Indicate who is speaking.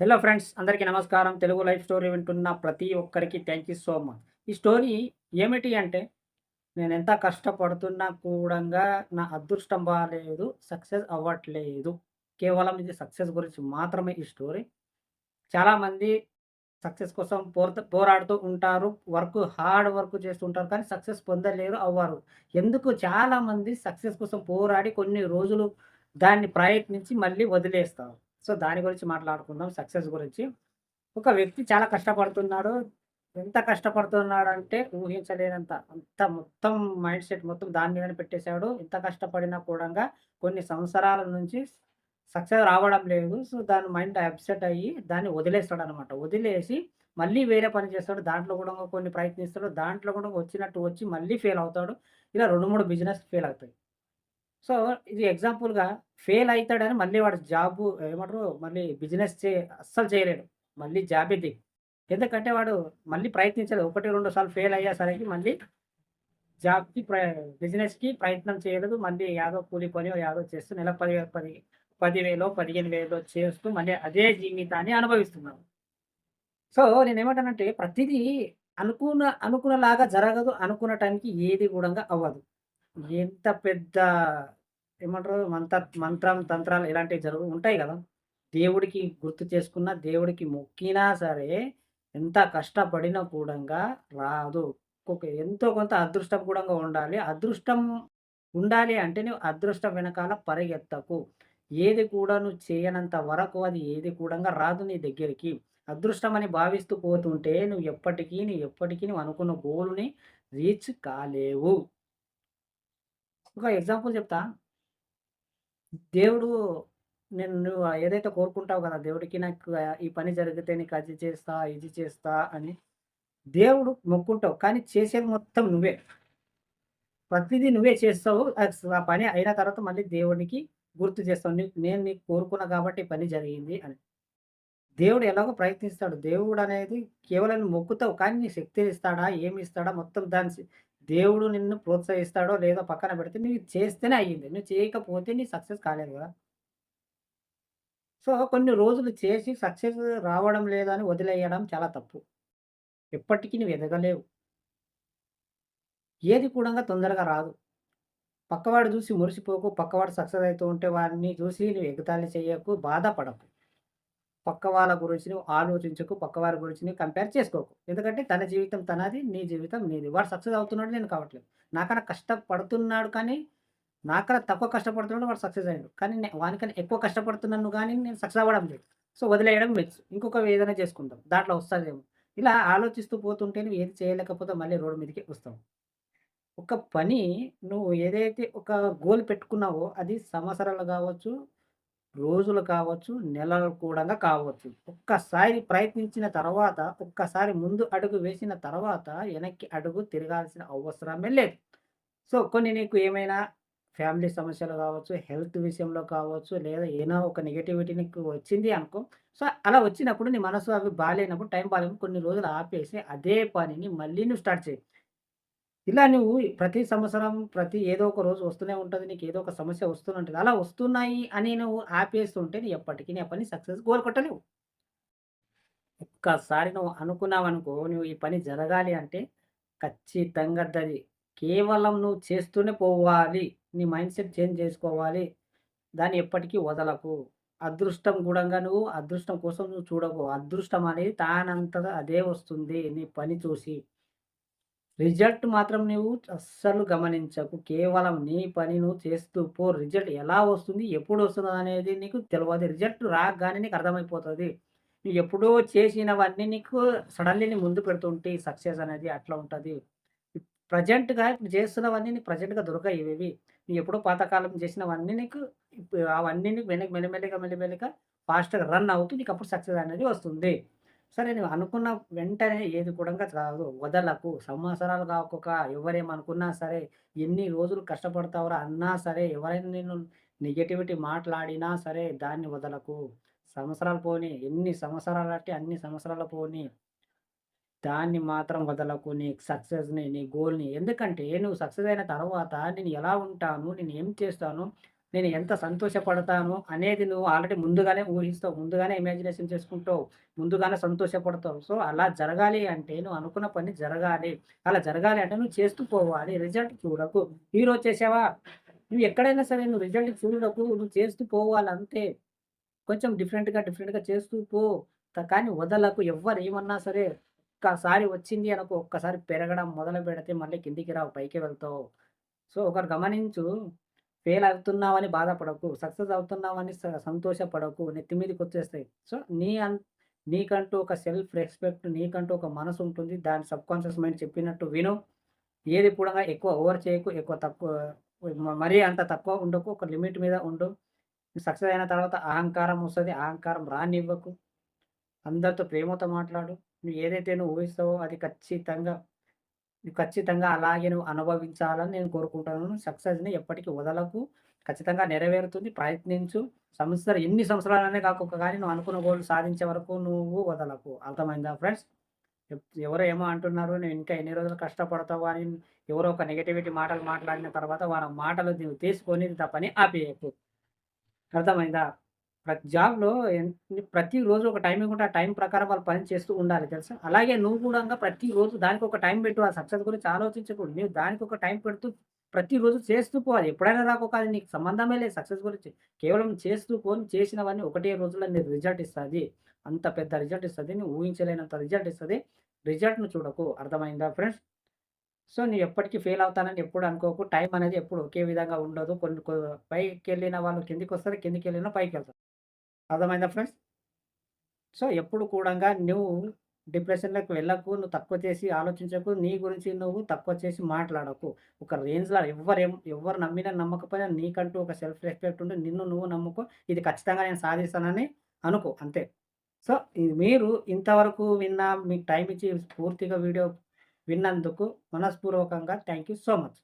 Speaker 1: Hello friends అందరికీ నమస్కారం. Telugu life story వింటున్న ప్రతి ఒక్కరికి థ్యాంక్ యూ సో మచ్ ఈ స్టోరీ ఏమిటి అంటే నేను ఎంత కష్టపడుతున్నా కూడా నా అదృష్టం బాగాలేదు సక్సెస్ అవ్వట్లేదు. కేవలం ఇది సక్సెస్ గురించి మాత్రమే ఈ స్టోరీ చాలామంది సక్సెస్ కోసం పోర పోరాడుతూ ఉంటారు వర్క్ హార్డ్ వర్క్ చేస్తుంటారు కానీ సక్సెస్ పొందలేరు అవ్వరు. ఎందుకు? చాలామంది సక్సెస్ కోసం పోరాడి కొన్ని రోజులు దాన్ని ప్రయత్నించి మళ్ళీ వదిలేస్తారు. సో దాని గురించి మాట్లాడుకుందాం సక్సెస్ గురించి. ఒక వ్యక్తి చాలా కష్టపడుతున్నాడు. ఎంత కష్టపడుతున్నాడంటే ఊహించలేనంత అంత మొత్తం మైండ్ సెట్ మొత్తం దాని మీద పెట్టేశాడు. ఎంత కష్టపడినా కూడా కొన్ని సంవత్సరాల నుంచి సక్సెస్ రావడం లేదు. సో దాని మైండ్ అప్సెట్ అయ్యి దాన్ని వదిలేస్తాడు అనమాట వదిలేసి మళ్ళీ వేరే పని చేస్తాడు. దాంట్లో కూడా కొన్ని ప్రయత్నిస్తాడు. దాంట్లో కూడా వచ్చినట్టు వచ్చి మళ్ళీ ఫెయిల్ అవుతాడు. ఇలా రెండు మూడు బిజినెస్ ఫెయిల్ అవుతాయి. సో ఇది ఎగ్జాంపుల్‌గా ఫెయిల్ అవుతాడని మళ్ళీ వాడు జాబు ఏమంటారు మళ్ళీ బిజినెస్ చే అస్సలు చేయలేడు. మళ్ళీ జాబ్ ఇది ఎందుకంటే వాడు మళ్ళీ ప్రయత్నించలేదు. 1, 2 సార్లు ఫెయిల్ అయ్యేసరికి మళ్ళీ జాబ్‌కి ప్ర బిజినెస్‌కి ప్రయత్నం చేయలేదు. మళ్ళీ యాదో కూలి పని యాదో చేస్తూ నెల పది పది పదివేలో పదిహేను వేలో చేస్తూ మళ్ళీ అదే జీవితాన్ని అనుభవిస్తున్నాడు. సో నేను ఏమంటానంటే ప్రతిదీ అనుకున్న అనుకున్నలాగా జరగదు. అనుకున్న టైంకి ఏది కూడా అవ్వదు. ఎంత పెద్ద ఏమంటారు మంత్ర మంత్రం, తంత్రాలు ఇలాంటివి జరుగు ఉంటాయి కదా దేవుడికి గుర్తు చేసుకున్న, దేవుడికి మొక్కినా సరే, ఎంత కష్టపడినా కూడంగా రాదు. ఒక ఎంతో కొంత అదృష్టం కూడంగా ఉండాలి. అదృష్టం ఉండాలి అంటే నువ్వు అదృష్టం వెనకాల పరిగెత్తకు. ఏది కూడా నువ్వు చేయనంత వరకు అది ఏది కూడంగా రాదు నీ దగ్గరికి. అదృష్టం అని భావిస్తూ పోతుంటే నువ్వు ఎప్పటికీ, నువ్వు ఎప్పటికీ నువ్వు అనుకున్న గోల్‌ని రీచ్ కాలేవు. ఒక ఎగ్జాంపుల్ చెప్తా. దేవుడు నేను నువ్వు ఏదైతే కోరుకుంటావు కదా దేవుడికి నాకు ఈ పని జరిగితే నీకు అది చేస్తా, ఇది చేస్తా అని. దేవుడు మొక్కుంటావు. కానీ చేసేది మొత్తం నువ్వే. ప్రతిదీ నువ్వే చేస్తావు. ఆ పని అయిన తర్వాత మళ్ళీ దేవుడికి గుర్తు చేస్తావు. నీకు నేను నీకు కోరుకున్నా కాబట్టి పని జరిగింది అని. దేవుడు ఎలాగో ప్రయత్నిస్తాడు. దేవుడు అనేది కేవలం మొక్కుతావు. కానీ నీ శక్తి ఇస్తాడా ఏమి ఇస్తాడా మొత్తం దాని దేవుడు నిన్ను ప్రోత్సహిస్తాడో లేదో పక్కన పెడితే నువ్వు చేస్తేనే అయ్యింది. నువ్వు చేయకపోతే నీ సక్సెస్ కాలేదు కదా సో కొన్ని రోజులు చేసి సక్సెస్ రావడం లేదని వదిలేయడం చాలా తప్పు. ఎప్పటికీ నువ్వు ఎదగలేవు. ఏది కూడా తొందరగా రాదు. పక్కవాడు చూసి మురిసిపోకు. పక్కవాడు సక్సెస్ అవుతూ ఉంటే వారిని చూసి నువ్వు ఎగతాళి చేయకు. బాధపడకు. పక్క వాళ్ళ గురించి నువ్వు ఆలోచించకు. పక్కవారి గురించి నువ్వు కంపేర్ చేసుకోకు. ఎందుకంటే తన జీవితం తనది. నీ జీవితం నీది. వాడు సక్సెస్ అవుతున్నాడు. నేను కావట్లేదు. నాకన్నా కష్టపడుతున్నాడు కానీ, నాకన్నా తక్కువ కష్టపడుతున్నాడు వాడు సక్సెస్ అయ్యాడు కానీ వానికన్నా ఎక్కువ కష్టపడుతున్నాను కానీ నేను సక్సెస్ అవ్వడం లేదు. సో వదిలేయడం మెచ్చు ఇంకొక ఏదైనా చేసుకుంటాం దాంట్లో వస్తుందేమో ఇలా ఆలోచిస్తూ పోతుంటే నువ్వు ఏది చేయలేకపోతే మళ్ళీ రోడ్డు మీదకి వస్తావు. ఒక పని నువ్వు ఏదైతే ఒక గోల్ పెట్టుకున్నావో అది సంవత్సరాలు కావచ్చు రోజులు కావచ్చు, నెలలు కూడా కావచ్చు. ఒక్కసారి ప్రయత్నించిన తర్వాత, ఒక్కసారి ముందు అడుగు వేసిన తర్వాత వెనక్కి అడుగు తిరగాల్సిన అవసరమే లేదు. సో కొన్ని నీకు ఏమైనా ఫ్యామిలీ సమస్యలు కావచ్చు హెల్త్ విషయంలో కావచ్చు, లేదా ఏదో ఒక నెగిటివిటీ నీకు వచ్చింది అనుకో. సో అలా వచ్చినప్పుడు నీ మనసు అవి బాగాలేనప్పుడు టైం బాగాలేనప్పుడు కొన్ని రోజులు ఆపేసి అదే పనిని మళ్ళీ నువ్వు స్టార్ట్ చేయి ఇలా నువ్వు ప్రతి సంవత్సరం ప్రతి ఏదో ఒక రోజు వస్తూనే ఉంటుంది నీకు ఏదో ఒక సమస్య వస్తూనే అలా వస్తున్నాయి అని నువ్వు ఆపేస్తుంటే నీ ఎప్పటికీ నీ పని సక్సెస్ గోల్ కొట్టలేవు. ఒక్కసారి నువ్వు అనుకున్నావనుకో, నువ్వు ఈ పని జరగాలి అంటే ఖచ్చితంగా అది కేవలం నువ్వు చేస్తూనే పోవాలి. నీ మైండ్ సెట్ చేంజ్ చేసుకోవాలి. దాన్ని ఎప్పటికీ వదలకు. అదృష్టం గుడంగా నువ్వు అదృష్టం కోసం నువ్వు చూడకు. అదృష్టం అనేది తానంతగా అదే వస్తుంది నీ పని చూసి. రిజల్ట్ మాత్రం నువ్వు అస్సలు గమనించకు. కేవలం నీ పని నువ్వు చేస్తూ పో. రిజల్ట్ ఎలా వస్తుంది? ఎప్పుడు వస్తుందనేది నీకు తెలియదు రిజల్ట్ రాగానే నీకు అర్థమైపోతుంది నువ్వు ఎప్పుడో చేసినవన్నీ నీకు సడన్‌లీ నీ ముందు పెడుతుంటే సక్సెస్ అనేది అట్లా ఉంటుంది ప్రెజెంట్‌గా ఇప్పుడు చేస్తున్నవన్నీ నీకు ప్రజెంట్గా దొరకాయి ఇవేవి. నువ్వు ఎప్పుడో పాతకాలం చేసినవన్నీ నీకు అవన్నీ నీకు వెనక్కి మెల్లమెల్లగా, మెల్లమెల్లగా ఫాస్ట్‌గా రన్ అవుతూ నీకు అప్పుడు సక్సెస్ అనేది వస్తుంది. సరే నువ్వు అనుకున్న వెంటనే ఏది కూడా కాదు వదలకు. సంవత్సరాలు కాకొక ఎవరేమనుకున్నా సరే, ఎన్ని రోజులు కష్టపడతావురా అన్నా సరే, ఎవరైనా నేను నెగటివిటీ మాట్లాడినా సరే దాన్ని వదలకు. సంవత్సరాలు పోనీ, ఎన్ని సంవత్సరాలు అంటే అన్ని సంవత్సరాలు పోనీ. దాన్ని మాత్రం వదలకు. నీ సక్సెస్‌ని, నీ గోల్‌ని. ఎందుకంటే నువ్వు సక్సెస్ అయిన తర్వాత నేను ఎలా ఉంటాను? నేను ఏం చేస్తాను? నేను ఎంత సంతోషపడతాను అనేది నువ్వు ఆల్రెడీ ముందుగానే ఊహిస్తావు. ముందుగానే ఇమాజినేషన్ చేసుకుంటావు. ముందుగానే సంతోషపడతావు. సో, అలా జరగాలి అంటే నువ్వు అనుకున్న పని జరగాలి. అలా జరగాలి అంటే నువ్వు చేస్తూ పోవాలి. రిజల్ట్ చూడకు. ఈరోజు చేసావా? నువ్వు ఎక్కడైనా సరే నువ్వు రిజల్ట్ చూడకు. నువ్వు చేస్తూ పోవాలి అంతే. కొంచెం డిఫరెంట్‌గా, డిఫరెంట్‌గా చేస్తూ పో. కానీ వదలకు. ఎవ్వరు ఏమన్నా సరే ఒక్కసారి వచ్చింది అనుకో, ఒక్కసారి పెరగడం మొదలు పెడితే మళ్ళీ కిందికి రావు. పైకి వెళ్తావు. సో, ఒకరు గమనించు. ఫెయిల్ అవుతున్నావని బాధపడకు. సక్సెస్ అవుతున్నావని స సంతోషపడకు. నెత్తి మీదకి వచ్చేస్తాయి సో, నీ అన్ నీకంటూ ఒక సెల్ఫ్ రెస్పెక్ట్, నీకంటూ ఒక మనసు ఉంటుంది. దాని సబ్‌కాన్షియస్ మైండ్ చెప్పినట్టు విను. ఏది కూడా ఎక్కువ ఓవర్ చేయకు. ఎక్కువ తక్కువ మ మరీ అంత తక్కువ ఉండకు. ఒక లిమిట్ మీద ఉండు. సక్సెస్ అయిన తర్వాత అహంకారం వస్తుంది అహంకారం రానివ్వకు. అందరితో ప్రేమతో మాట్లాడు. నువ్వు ఏదైతే నువ్వు ఊహిస్తావో అది ఖచ్చితంగా ఖచ్చితంగా అలాగే నువ్వు అనుభవించాలని నేను కోరుకుంటున్నాను. సక్సెస్‌ని ఎప్పటికీ వదలకు. ఖచ్చితంగా నెరవేరుతుంది. ప్రయత్నించు. సంవత్సరం ఎన్ని సంవత్సరాలనే కాకుండా కానీ నువ్వు అనుకున్న గోల్ సాధించే వరకు నువ్వు వదలకు. అర్థమైందా ఫ్రెండ్స్? ఎవరో ఏమో అంటున్నారు. నువ్వు ఇంకా ఎన్ని రోజులు కష్టపడతావు అని ఎవరో ఒక నెగటివిటీ మాటలు మాట్లాడిన తర్వాత వాళ్ళ మాటలు నువ్వు తీసుకొని తప్పని ఆపేయకు. అర్థమైందా? ప్రతి జాబ్‌లో ప్రతిరోజు ఒక టైమింగ్ ఉంటే ఆ టైం ప్రకారం వాళ్ళు పని చేస్తూ ఉండాలి తెలుసా? అలాగే నువ్వు కూడా ప్రతిరోజు దానికి ఒక టైం పెట్టు. ఆ సక్సెస్ గురించి ఆలోచించకూడదు నువ్వు దానికి ఒక టైం పెడుతూ ప్రతిరోజు చేస్తూ పో. అది ఎప్పుడైనా రాకో అది నీకు సంబంధమే లేదు సక్సెస్ గురించి. కేవలం చేస్తూ పోని చేసినవన్నీ ఒకటే రోజుల్లో నీకు రిజల్ట్ ఇస్తుంది అంత పెద్ద రిజల్ట్ ఇస్తుంది నువ్వు ఊహించలేనంత రిజల్ట్ ఇస్తుంది రిజల్ట్ను చూడకు. అర్థమైందా ఫ్రెండ్స్? సో, నువ్వు ఎప్పటికీ ఫెయిల్ అవుతానని ఎప్పుడు అనుకోకు. టైం అనేది ఎప్పుడు ఒకే విధంగా ఉండదు. కొన్ని పైకి వెళ్ళిన వాళ్ళు కిందకొస్తారు. కిందకెళ్ళిన పైకెళ్తారు. అర్థమైందా ఫ్రెండ్స్? సో, ఎప్పుడు కూడంగా నువ్వు డిప్రెషన్‌లోకి వెళ్ళకు. నువ్వు తక్కువ చేసి ఆలోచించకు. నీ గురించి నువ్వు తక్కువ చేసి మాట్లాడకు. ఒక రేంజ్‌లో ఎవ్వరేం ఎవ్వరు నమ్మినా నమ్మకపోయినా నీకంటూ ఒక సెల్ఫ్ రెస్పెక్ట్ ఉంటే నిన్ను నువ్వు నమ్ముకో. ఇది ఖచ్చితంగా నేను సాధిస్తానని అనుకో అంతే. సో, మీరు ఇంతవరకు విన్న మీకు టైం ఇచ్చి పూర్తిగా వీడియో విన్నందుకు మనస్పూర్వకంగా థ్యాంక్ యూ సో మచ్.